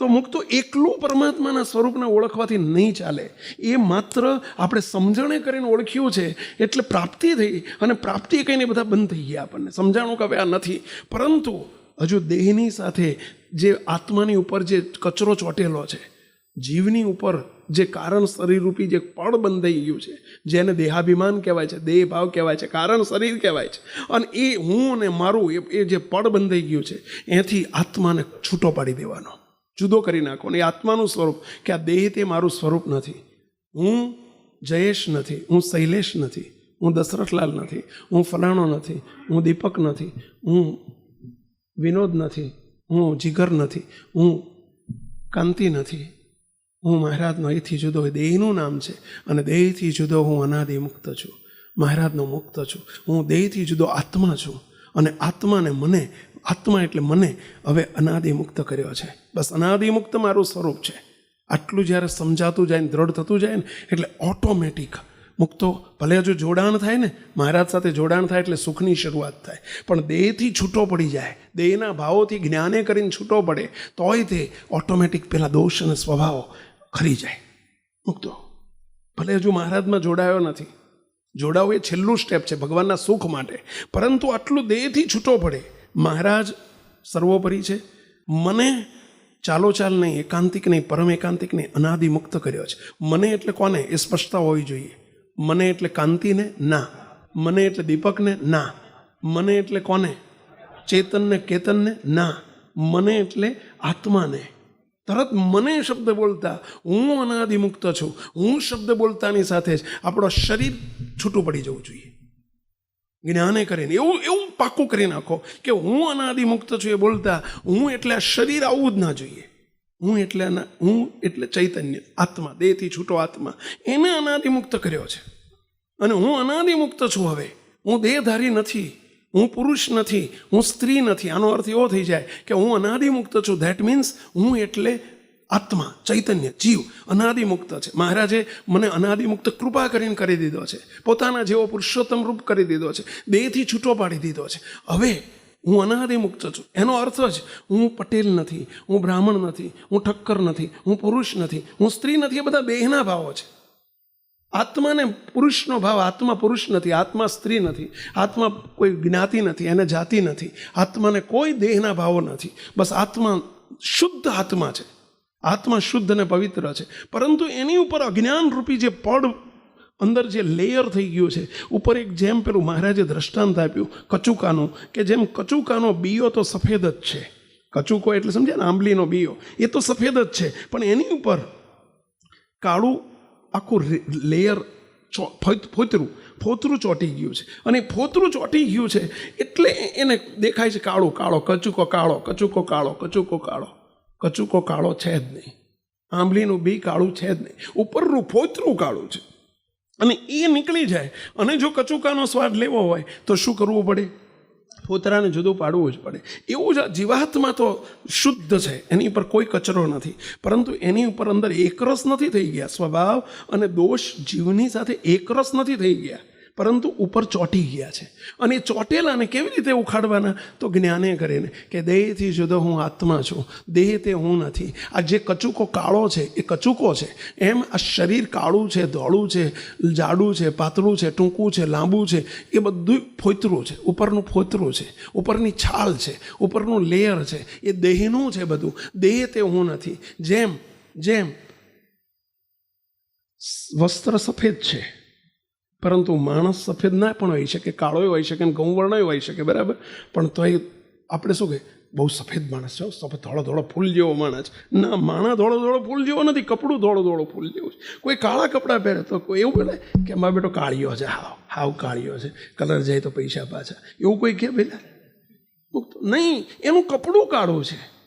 તો મુક્ત એકલું પરમાત્માના સ્વરૂપને ઓળખવાથી નહીં ચાલે. એ માત્ર આપણે સમજણે કરીને ઓળખ્યું છે, એટલે પ્રાપ્તિ થઈ અને પ્રાપ્તિ કહીને બધા બંધ થઈ ગયા આપણને. સમજાણું કે હવે આ નથી. પરંતુ હજુ દેહની સાથે જે આત્માની ઉપર જે કચરો ચોટેલો છે, જીવની ઉપર જે કારણ શરીરરૂપી જે પળ બંધાઈ ગયું છે, જેને દેહાભિમાન કહેવાય છે દેહ ભાવ કહેવાય છે, કારણ શરીર કહેવાય છે, અને એ હું અને મારું એ જે પળ બંધાઈ ગયું છે, એથી આત્માને છૂટો પાડી દેવાનો. જુદો કરી નાખો અને આત્માનું સ્વરૂપ કે આ દેહ તે મારું સ્વરૂપ નથી. હું જયેશ નથી, હું શૈલેષ નથી, હું દશરથલાલ નથી, હું ફલાણો નથી, હું દીપક નથી, હું વિનોદ નથી, હું જીગર નથી, હું કાંતિ નથી. હું મહારાજનો એથી જુદો દેહનું નામ છે અને દેહથી જુદો હું અનાદિ મુક્ત છું. મહારાજનો મુક્ત છું. હું દેહથી જુદો આત્મા છું અને આત્માને મને આત્મા એટલે મને હવે અનાદિ મુક્ત કર્યો છે. બસ અનાદિ મુક્ત મારું સ્વરૂપ છે. આટલું જ્યારે સમજાતું જાય ને દ્રઢ થતું જાય ને, એટલે ઓટોમેટિક મુક્તો, ભલે હજુ જોડાણ થાય ને, મહારાજ સાથે જોડાણ થાય એટલે સુખની શરૂઆત થાય. પણ દેહથી છૂટો પડી જાય, દેહના ભાવોથી જ્ઞાને કરીને છૂટો પડે, તોય તે ઓટોમેટિક પેલા દોષ અને સ્વભાવો ખરી જાય. મુક્તો. ભલે હજુ મહારાજમાં જોડાયો નથી. જોડાવું એ છેલ્લું સ્ટેપ છે ભગવાનના સુખ માટે. પરંતુ આટલું દેહથી છૂટો પડે મહારાજ સર્વોપરી છે. મને ચાલો ચાલ નહીં એકાંતિક નહીં પરમ એકાંતિક નહીં અનાદિ મુક્ત કર્યો છે. મને એટલે કોને? એ સ્પષ્ટતા હોવી જોઈએ. મને એટલે કાંતિને ના. મને એટલે દીપકને ના. મને એટલે કોને? ચેતનને, કેતનને ના. મને એટલે આત્માને. તરત મને શબ્દ બોલતા હું અનાદિમુક્ત છું. હું શબ્દ બોલતાની સાથે જ આપણો શરીર છૂટું પડી જવું જોઈએ. જ્ઞાને કરીને, એવું એવું પાક્કું કરી નાખો કે હું અનાદિ મુક્ત છું એ બોલતા, હું એટલે આ શરીર આવવું જ ના જોઈએ. હું એટલે હું એટલે ચૈતન્ય, આત્મા, દેહથી છૂટો આત્મા, એને અનાદિમુક્ત કર્યો છે. અને હું અનાદિમુક્ત છું હવે. હું દેહધારી નથી, હું પુરુષ નથી, હું સ્ત્રી નથી. આનો અર્થ એવો થઈ જાય કે હું અનાદિમુક્ત છું. ધેટ મીન્સ હું એટલે આત્મા, ચૈતન્ય, જીવ અનાદિમુક્ત છે. મહારાજે મને અનાદિમુક્ત કૃપા કરીને કરી દીધો છે. પોતાના જેવો પુરુષોત્તમ રૂપ કરી દીધો છે. દેહથી છૂટો પાડી દીધો છે. હવે હું અનાદિમુક્ત છું. એનો અર્થ જ હું પટેલ નથી, હું બ્રાહ્મણ નથી, હું ઠક્કર નથી, હું પુરુષ નથી, હું સ્ત્રી નથી. એ બધા દેહના ભાવો છે. આત્માને પુરુષનો ભાવ, આત્મા પુરુષ નથી, આત્મા સ્ત્રી નથી, આત્મા કોઈ જ્ઞાતિ નથી, એને જાતિ નથી. આત્માને કોઈ દેહના ભાવો નથી. બસ આત્મા શુદ્ધ આત્મા છે. આત્મા શુદ્ધ અને પવિત્ર છે. પરંતુ એની ઉપર અજ્ઞાન રૂપી જે પડ અંદર જે લેયર થઈ ગયું છે, ઉપર એક જેમ પેલું મહારાજે દ્રષ્ટાંત આપ્યું, કચુકાનું, કે જેમ કચુકાનો બીયો તો સફેદ જ છે. કચુકો એટલે સમજ્યા ને, આંબલીનો બીયો. એ તો સફેદ જ છે. પણ એની ઉપર કાળું આખું લેયર ફોતરું ફોતરું ચોંટી ગયું છે. અને ફોતરું ચોંટી ગયું છે એટલે એને દેખાય છે કાળો કાળો, કચુકો કાળો કચુકો કાળો કચુકો કાળો. કચુકો કાળો છે જ નહીં. આંબલીનું બી કાળું છે જ નહીં. ઉપરનું ફોતરું કાળું છે. અને એ નીકળી જાય. અને જો કચુકાનો સ્વાદ લેવો હોય, તો શું કરવું પડે? પોતરાને જુદું પાડવું જ પડે. એવું જ જીવાત્મા તો શુદ્ધ છે. એની ઉપર કોઈ કચરો નથી. પરંતુ એની ઉપર અંદર એકરસ નથી થઈ ગયા. સ્વભાવ અને દોષ જીવની સાથે એકરસ નથી થઈ ગયા. પરંતુ ઉપર ચોંટી ગયા છે. અને એ ચોટેલાને કેવી રીતે ઉખાડવાના? તો જ્ઞાને કરીને કે દેહથી જુદો હું આત્મા છું. દેહ તે હું નથી. આ જે કચુકો કાળો છે, એ કચુકો છે. એમ આ શરીર કાળું છે, ધોળું છે, જાડું છે, પાતળું છે, ટૂંકું છે, લાંબુ છે, એ બધું ફોતરું છે. ઉપરનું ફોતરું છે. ઉપરની છાલ છે. ઉપરનું લેયર છે. એ દેહનું છે બધું. દેહ તે હું નથી. જેમ જેમ, વસ્ત્ર સફેદ છે. પરંતુ માણસ સફેદ ના પણ હોઈ શકે કાળોય હોઈ શકે ને ઘઉં વર્ણય હોઈ શકે, બરાબર? પણ તોય આપણે શું કહે બહુ સફેદ માણસ છે સફેદ ધોળો ધોળો ફૂલ જેવો માણસ ના, માણા ધોળો ધોળો ફૂલ જેવો નથી, કપડું ધોળો ધોળો ફૂલ જેવું છે. કોઈ કાળા કપડાં પહેરે તો કોઈ એવું બોલે કે મા બેટો કાળિયો છે, હાવ હાવ કાળિયો છે, કલર જાય તો પૈસા પાછા. એવું કોઈ કે પેલા નહીં, એનું કપડું કાળું છે.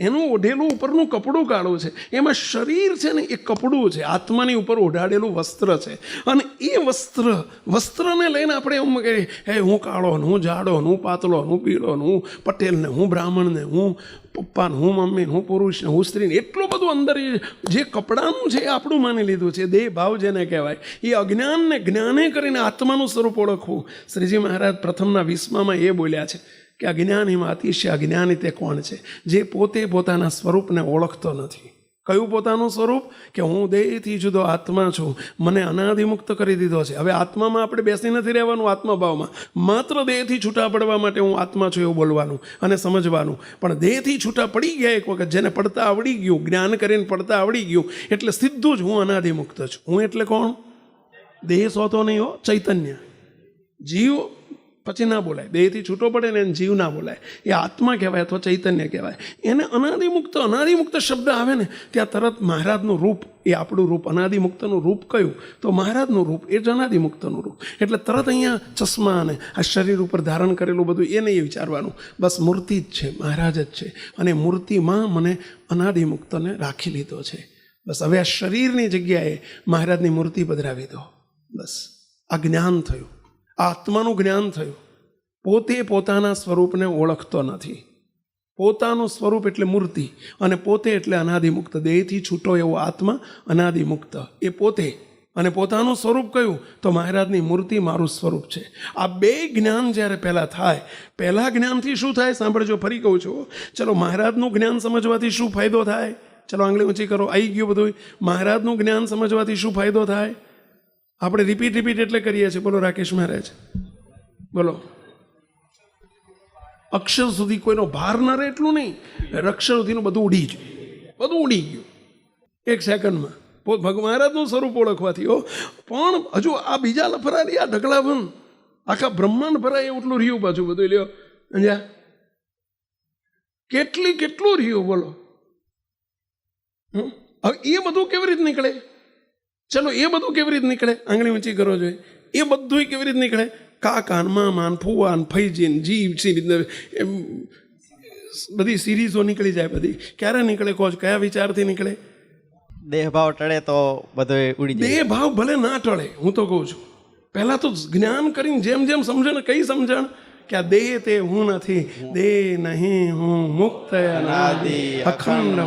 એનું ઓઢેલું ઉપરનું કપડું કાળું છે. એમાં શરીર છે ને એ કપડું છે. આત્માની ઉપર ઓઢાડેલું વસ્ત્ર છે. અને એ વસ્ત્ર, વસ્ત્રને લઈને આપણે એમ કહીએ હે, હું કાળો ને હું જાડો હું પાતળો હું પીળો હું પટેલ ને હું બ્રાહ્મણ ને હું પપ્પા ને હું મમ્મી હું પુરુષ ને હું સ્ત્રીને એટલું બધું અંદર જે કપડાનું છે એ આપણું માની લીધું છે. દેહ ભાવ જેને કહેવાય. એ અજ્ઞાનને જ્ઞાને કરીને આત્માનું સ્વરૂપ ઓળખવું. શ્રીજી મહારાજ પ્રથમના વિસ્મામાં એ બોલ્યા છે. કે અજ્ઞાનીમાં અતિશય અજ્ઞાની તે કોણ છે? જે પોતે પોતાના સ્વરૂપને ઓળખતો નથી. કયું પોતાનું સ્વરૂપ? કે હું દેહથી જુદો આત્મા છું. મને અનાધિમુક્ત કરી દીધો છે. હવે આત્મામાં આપણે બેસી નથી રહેવાનું આત્મભાવમાં. માત્ર દેહથી છૂટા પડવા માટે હું આત્મા છું એવું બોલવાનું અને સમજવાનું. પણ દેહથી છૂટા પડી ગયા એક વખત, જેને પડતા આવડી ગયું, જ્ઞાન કરીને પડતા આવડી ગયું, એટલે સીધું જ હું અનાધિમુક્ત છું. હું એટલે કોણ? દેહ સોતો નહીં હો, ચૈતન્ય. જીવ પછી ના બોલાય. દેહથી છૂટો પડે ને એને જીવ ના બોલાય. એ આત્મા કહેવાય અથવા ચૈતન્ય કહેવાય. એને અનાદિમુક્ત અનાદિમુક્ત શબ્દ આવે ને, ત્યાં તરત મહારાજનું રૂપ, એ આપણું રૂપ, અનાદિમુક્તનું રૂપ કયું? તો મહારાજનું રૂપ, એ જ અનાદિમુક્તનું રૂપ. એટલે તરત અહીંયા ચશ્મા અને આ શરીર ઉપર ધારણ કરેલું બધું એ નહીં વિચારવાનું. બસ મૂર્તિ જ છે, મહારાજ જ છે. અને મૂર્તિમાં મને અનાદિમુક્તને રાખી લીધો છે. બસ હવે આ શરીરની જગ્યાએ મહારાજની મૂર્તિ પધરાવી દો. બસ. આ જ્ઞાન થયું. આત્માનું જ્ઞાન થયું. પોતે પોતાના સ્વરૂપને ઓળખતો નથી. પોતાનું સ્વરૂપ એટલે મૂર્તિ અને પોતે એટલે અનાદિમુક્ત. દેહથી છૂટો એવો આત્મા અનાદિમુક્ત. એ પોતે અને પોતાનું સ્વરૂપ કયું? તો મહારાજની મૂર્તિ મારું સ્વરૂપ છે. આ બે જ્ઞાન જ્યારે પહેલાં થાય, પહેલાં જ્ઞાનથી શું થાય? સાંભળજો, ફરી કહું છું. ચલો, મહારાજનું જ્ઞાન સમજવાથી શું ફાયદો થાય? ચલો, આંગળી ઊંચી કરો. આવી ગયું બધું મહારાજનું જ્ઞાન સમજવાથી શું ફાયદો થાય? આપણે રિપીટ રિપીટ એટલે કરીએ છીએ. બોલો, રાકેશ મહારાજ બોલો. અક્ષર સુધી કોઈનો ભાર ન રહે એટલું નહીં. અક્ષર સુધીનું બધું ઉડી ગયું. બધું ઉડી ગયું. એક સેકન્ડમાં પોત મહારાજનું સ્વરૂપ ઓળખવાથી, હો. પણ હજુ આ બીજા લફરારી આ ઢગલાબંધ આખા બ્રહ્માંડ ભરાય એટલું રહ્યું પાછું બધું. લ્યો. અંજા કેટલી, કેટલું રહ્યું? બોલો. એ બધું કેવી રીતે નીકળે? ચલો એ બધું કેવી રીતે નીકળે? આંગળી ઊંચી કરો જોઈએ. એ બધું કેવી રીતે નીકળે? કાકાન મામાન ફુવાન ફૈજીન જીવ સી એમ બધી સિરીઝો નીકળી જાય બધી. ક્યારે નીકળે કહો કયા વિચારથી નીકળે? દેહ ભાવ ટળે તો બધું ઉડી જાય. દેહ ભાવ ભલે ના ટળે હું તો કહું છું. પહેલાં તો જ્ઞાન કરીને જેમ જેમ સમજણ કઈ સમજણ કે આ દેહ તે હું નથી દેહ નહીં હું મુક્ત અનાદિ અખંડ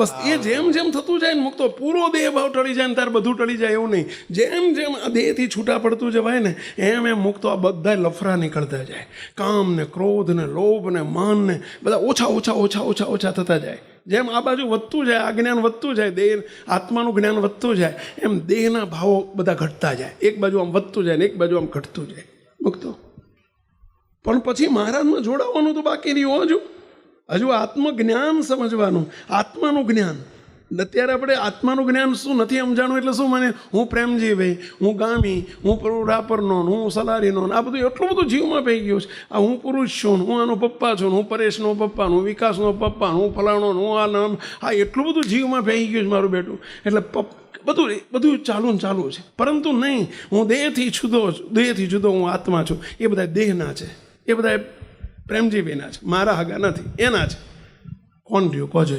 બસ એ જેમ જેમ થતું જાય ને મુક્તો પૂરો દેહ ભાવ ટળી જાય ને ત્યારે બધું ટળી જાય એવું નહીં। જેમ જેમ આ દેહથી છૂટા પડતું જવાય ને એમ એમ મુક્તો આ બધા લફરા નીકળતા જાય। કામ ને ક્રોધ ને લોભ ને માન ને બધા ઓછા ઓછા ઓછા ઓછા ઓછા થતા જાય। જેમ આ બાજુ વધતું જાય આ જ્ઞાન વધતું જાય દેહ આત્માનું જ્ઞાન વધતું જાય એમ દેહના ભાવો બધા ઘટતા જાય। એક બાજુ આમ વધતું જાય ને એક બાજુ આમ ઘટતું જાય। મુક્તો? પણ પછી મહારાજમાં જોડાવાનું તો બાકી રહ્યું હજુ હજુ આત્મજ્ઞાન સમજવાનું, આત્માનું જ્ઞાન. અત્યારે આપણે આત્માનું જ્ઞાન શું નથી સમજાણું એટલે શું મને? હું પ્રેમજી ભાઈ, હું ગામી, હું રાપરનો હું સલારીનો આ બધું એટલું બધું જીવમાં પહી ગયું છે. આ હું પુરુષ છું હું આનો પપ્પા છું હું પરેશનો પપ્પા હું વિકાસનો પપ્પા હું ફલાણો હું આ નામ આ એટલું બધું જીવમાં પઈ ગયું છે મારું બેટું. એટલે બધું બધું ચાલુ ચાલુ છે. પરંતુ નહીં, હું દેહથી જુદો છું, દેહથી જુદો હું આત્મા છું. એ બધા દેહના છે. એ બધા પ્રેમજીવીના છે. મારા હગા નથી, એના છે. કોણ રહ્યું? કોજો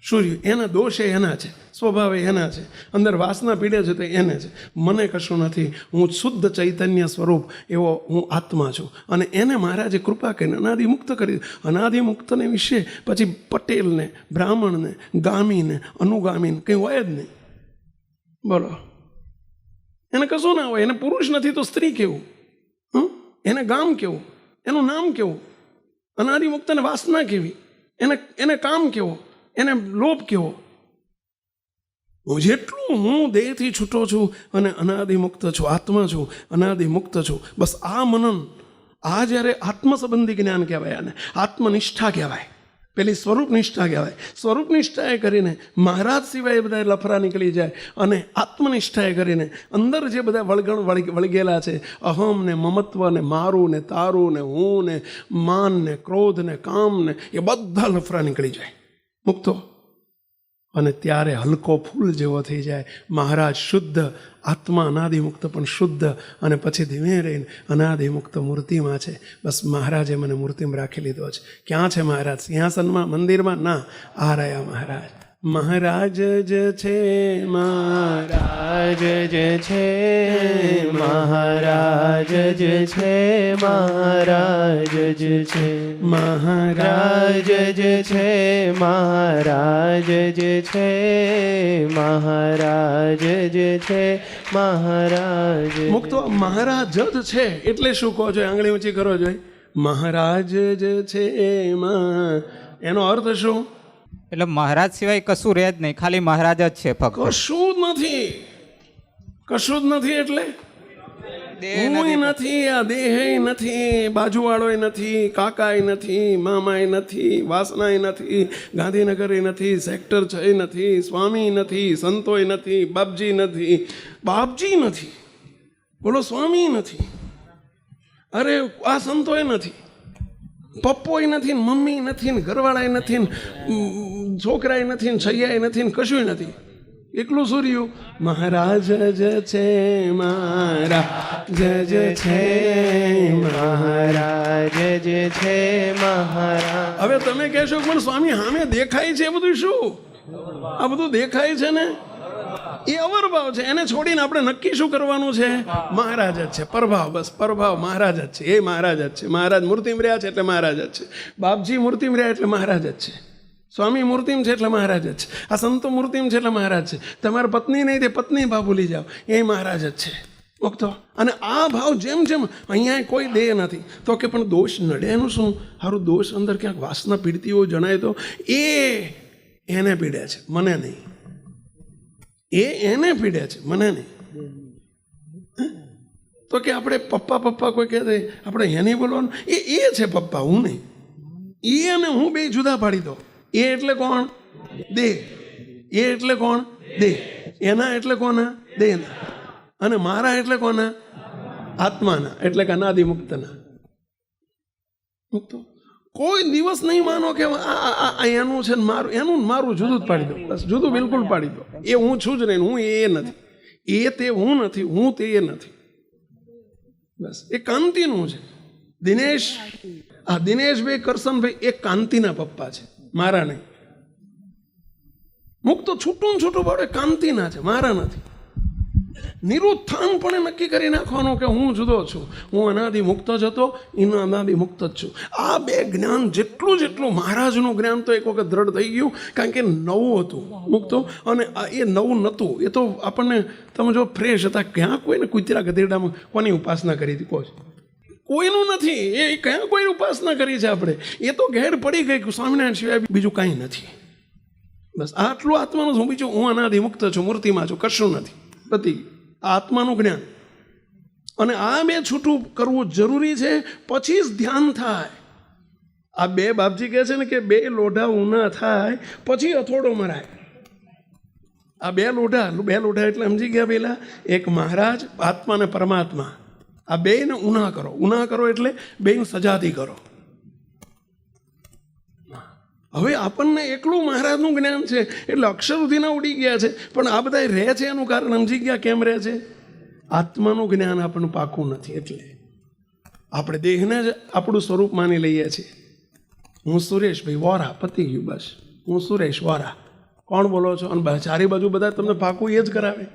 શું રહ્યું? એના દોષ એના છે. સ્વભાવે એના છે. અંદર વાસના પીડે છે તો એને છે. મને કશું નથી. હું શુદ્ધ ચૈતન્ય સ્વરૂપ એવો હું આત્મા છું. અને એને મહારાજે કૃપા કરીને અનાદિમુક્ત કરી અનાદિમુક્તને વિશે પછી પટેલને, બ્રાહ્મણને, ગામીને, અનુગામીને કંઈ હોય જ નહીં. બોલો. એને કશું ના હોય. એને પુરુષ નથી તો સ્ત્રી કેવું? એને ગામ કેવું? એનું નામ કેવું? અનાદિમુક્તને વાસના કેવી? એને એને કામ કેવો? એને લોભ કેવો? હું જેટલું હું દેહથી છૂટો છું અને અનાદિમુક્ત છું, આત્મા છું અનાદિમુક્ત છું, બસ આ મનન, આ જ્યારે આત્મ સંબંધી જ્ઞાન કહેવાય આને, આત્મનિષ્ઠા કહેવાય. પેલી સ્વરૂપ નિષ્ઠા કહેવાય. સ્વરૂપ નિષ્ઠાએ કરીને મહારાજ સિવાય બધા લફરા નીકળી જાય અને આત્મનિષ્ઠાએ કરીને અંદર જે બધા વળગણ વળી વળગેલા છે, અહમ ને મમત્વ ને મારું ને તારું ને હું ને માન ને ક્રોધ ને કામ ને એ બધા લફરા નીકળી જાય. મુક્તો અને ત્યારે હલકો ફૂલ જેવો થઈ જાય. મહારાજ શુદ્ધ, આત્મા અનાદિમુક્ત, પણ શુદ્ધ અને પછી ધીમે રહીને અનાદિમુક્ત મૂર્તિમાં છે. બસ મહારાજે મને મૂર્તિમાં રાખી લીધો છે. ક્યાં છે મહારાજ? સિંહાસનમાં, મંદિરમાં? ના, આ રહ્યા મહારાજ. મહારાજ જ છે મહારાજ જ છે મહારાજ જ છે મહારાજ જ છે મહારાજ રાજ જ છે મહારાજ જ છે મહારાજ જ છે મહારાજ મુક્તો મહારાજ જ છે એટલે શું કહો છો આંગળી ઊંચી કરો જોઈએ મહારાજ જ છે એમાં એનો અર્થ શું એટલે મહારાજ સિવાય કશું રહે જ નહીં ખાલી મહારાજ જ છે ફક્ત કશું જ નથી. કશું જ નથી એટલે? હું નથી આ દેહ નથી બાજુવાળોય નથી કાકાય નથી મામાય નથી વાસનાય નથી ગાંધીનગરે નથી સેક્ટર છ નથી સ્વામી નથી સંતોય નથી બાપજી નથી. બાપજી નથી. બોલો સ્વામી નથી. અરે આ સંતોય નથી. પપ્પોય નથી, મમ્મી નથી ને ઘરવાળાય નથી ને છોકરાય નથી ને સૈયાય નથી ને, કશુંય નથી. એકલું શું મહારાજ જ છે મારા જય છે મહારાજ જે છે મહારાજ હવે તમે કહેશો પણ સ્વામી સામે દેખાય છે બધું શું? આ બધું દેખાય છે ને? એ અવરભાવ છે. એને છોડીને આપણે નક્કી શું કરવાનું છે? મહારાજ જ છે. પ્રભાવ બસ. પ્રભાવ મહારાજ જ છે. એ મહારાજ જ છે. મહારાજ મૂર્તિમ રહ્યા છે એટલે મહારાજ જ છે. બાપજી મૂર્તિમ રહ્યા એટલે મહારાજ જ છે. સ્વામી મૂર્તિમ છે એટલે મહારાજ જ છે. આ સંતો મૂર્તિમ છે એટલે મહારાજ છે. તમારી પત્ની નહીં તે પત્ની ભાવ ભૂલી જાઓ. એ મહારાજ જ છે. ઓકતો. અને આ ભાવ જેમ જેમ અહીંયા કોઈ દેહ નથી. તો કે પણ દોષ નડે એનું શું? સારું દોષ અંદર ક્યાંક વાસના પીડતી હોય જણાય તો એ એને પીડે છે. મને નહીં. એ એને પીડે છે, મને નહીં. તો કે આપણે પપ્પા પપ્પા કોઈ કહે આપણે નહીં બોલવાનું? એ એ છે પપ્પા, હું નહીં. એ અને હું બે જુદા પાડી દો એ એટલે કોણ? દે એ એટલે કોણ? દે એના એટલે કોના દેહના. અને મારા એટલે કોના આત્માના, એટલે કે અનાદિ મુક્તના મુક્તો. કોઈ દિવસ નહીં માનો કે આ એનું છે ને મારું, એનું મારું જુદું જ પાડી દો. બસ, જુદું બિલકુલ પાડી દો. એ હું છું જ નહીં, હું એ નથી. એ તે હું નથી, હું તે એ નથી. બસ, એ કાંતિનું છે. દિનેશ, આ દિનેશભાઈ કરશનભાઈ, એ કાંતિના પપ્પા છે. મારા નહીં. મુક્ત છૂટું છૂટું પાડે, કાંતિના છે, મારા નથી. નિરુત્થાનપણે નક્કી કરી નાખવાનો કે હું જુદો છું. હું અનાદિ મુક્ત જ હતો એનો અનાદિ મુક્ત જ છું. આ બે જ્ઞાન જેટલું જેટલું મહારાજનું જ્ઞાન તો એક વખત દ્રઢ થઈ ગયું, કારણ કે નવું હતું, મુક્તો. અને એ નવું નહોતું એ તો આપણને, તમે જો ફ્રેશ હતા, ક્યાં કોઈને કુતરા ગધેડામાં કોની ઉપાસના કરી હતી? કહો? કોઈનું નથી. એ ક્યાં કોઈ ઉપાસના કરી છે આપણે? એ તો ઘેર પડી ગઈ સ્વામિનારાયણ સિવાય બીજું કાંઈ નથી. બસ, આટલું આત્માનું છું બીજું? હું અનાધિ મુક્ત છું, મૂર્તિમાં છું, કશું નથી. પતી આત્માનું જ્ઞાન. અને આ બે છૂટું કરવું જરૂરી છે, પછી જ ધ્યાન થાય. આ બે બાપજી કહે છે ને કે બે લોઢા ઊના થાય, પછી અથોડો મરાય. આ બે લોઢા બે લોઢા એટલે સમજી ગયા પહેલાં એક મહારાજ, આત્મા અને પરમાત્મા. આ બેને ઉના કરો. ઉના કરો એટલે બે સજાતી કરો. હવે આપણને એકલું મહારાજનું જ્ઞાન છે. એટલે અક્ષર ઉડી ગયા છે. પણ આ બધા રહે છે એનું કારણ સમજી ગયા કેમ રહે છે? આત્માનું જ્ઞાન આપણને પાકું નથી. એટલે આપણે દેહને જ આપણું સ્વરૂપ માની લઈએ છીએ. હું સુરેશભાઈ વોરા પતી ગયું બસ. હું સુરેશ વોરા. કોણ બોલો છો? અને ચારે બાજુ બધા તમને પાકું એ જ કરાવે.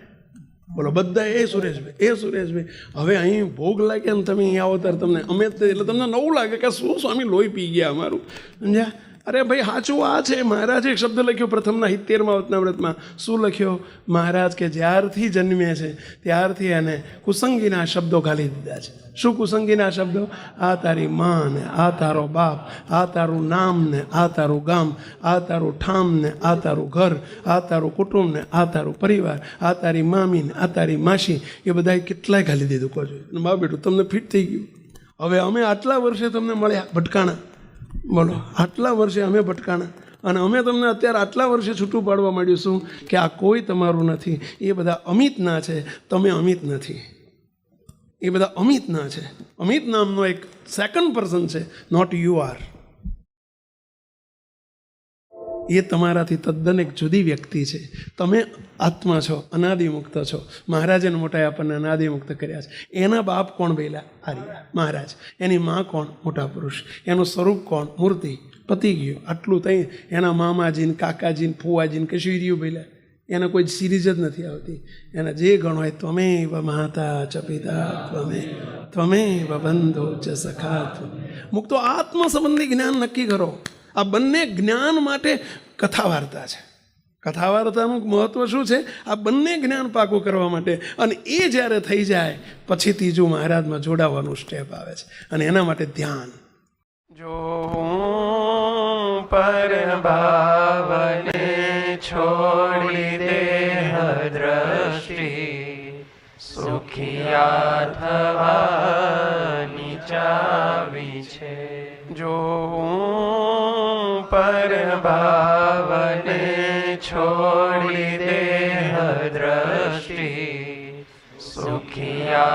બોલો, બધા એ સુરેશભાઈ એ સુરેશભાઈ. હવે અહીં ભોગ લાગે ને તમે અહીંયા આવો ત્યારે તમને, અમે એટલે તમને નવું લાગે કે શું સ્વામી લોહી પી ગયા અમારું. સમજ્યા? અરે ભાઈ સાચું આ છે. મહારાજે એક શબ્દ લખ્યો પ્રથમના સિત્તેરમાં વતનાવ્રતમાં શું લખ્યો? મહારાજ કે જ્યારથી જન્મ્યા છે, ત્યારથી એને કુસંગીના શબ્દો ઘાલી દીધા છે. શું કુસંગીના શબ્દો? આ તારી માં ને આ તારો બાપ, આ તારું નામ ને આ તારું ગામ, આ તારું ઠામ ને આ તારું ઘર, આ તારું કુટુંબ ને આ તારું પરિવાર, આ તારી મામી ને આ તારી માસી, એ બધાએ કેટલાય ઘાલી દીધું. કહો છો. બા બેટું, તમને ફિટ થઈ ગયું. હવે અમે આટલા વર્ષે તમને મળ્યા, ભટકાણા. બોલો, આટલા વર્ષે અમે ભટકાણા. અને અમે તમને અત્યારે આટલા વર્ષે છૂટું પાડવા માંડ્યું કે આ કોઈ તમારું નથી. એ બધા અમિતના છે. તમે અમિત નથી. એ બધા અમિતના છે. અમિત નામનો એક સેકન્ડ પર્સન છે નોટ યુ આર એ તમારાથી તદ્દન એક જુદી વ્યક્તિ છે. તમે આત્મા છો, અનાદિમુક્ત છો. મહારાજે મોટાએ આપણને અનાદિમુક્ત કર્યા છે. એના બાપ કોણ બેલા આર્ય. મહારાજ. એની માં કોણ? મોટા પુરુષ. એનું સ્વરૂપ કોણ? મૂર્તિ. પતી ગયું આટલું તઈ એના મામાજીને, કાકાજીને, ફુવાજીને કશું રહ્યું એને કોઈ સિરીઝ જ નથી આવતી. એના જે ગણ હોય ત્વમેવ માતા ચ પિતા ત્વમે. બંધો ચ સખા ત્વમે. મુક્તો આત્મ સંબંધી જ્ઞાન નક્કી કરો. આ બંને જ્ઞાન માટે કથા વાર્તા છે. કથા વાર્તાનું મહત્ત્વ શું છે? આ બંને જ્ઞાન પાકું કરવા માટે. અને એ જ્યારે થઈ જાય, પછી ત્રીજું મહારાજમાં જોડાવાનું સ્ટેપ આવે છે. અને એના માટે ધ્યાન. જો પર ભાવને છોડી દે દ્રષ્ટિ સુખિયા થવાની ચાવી છે. જો किया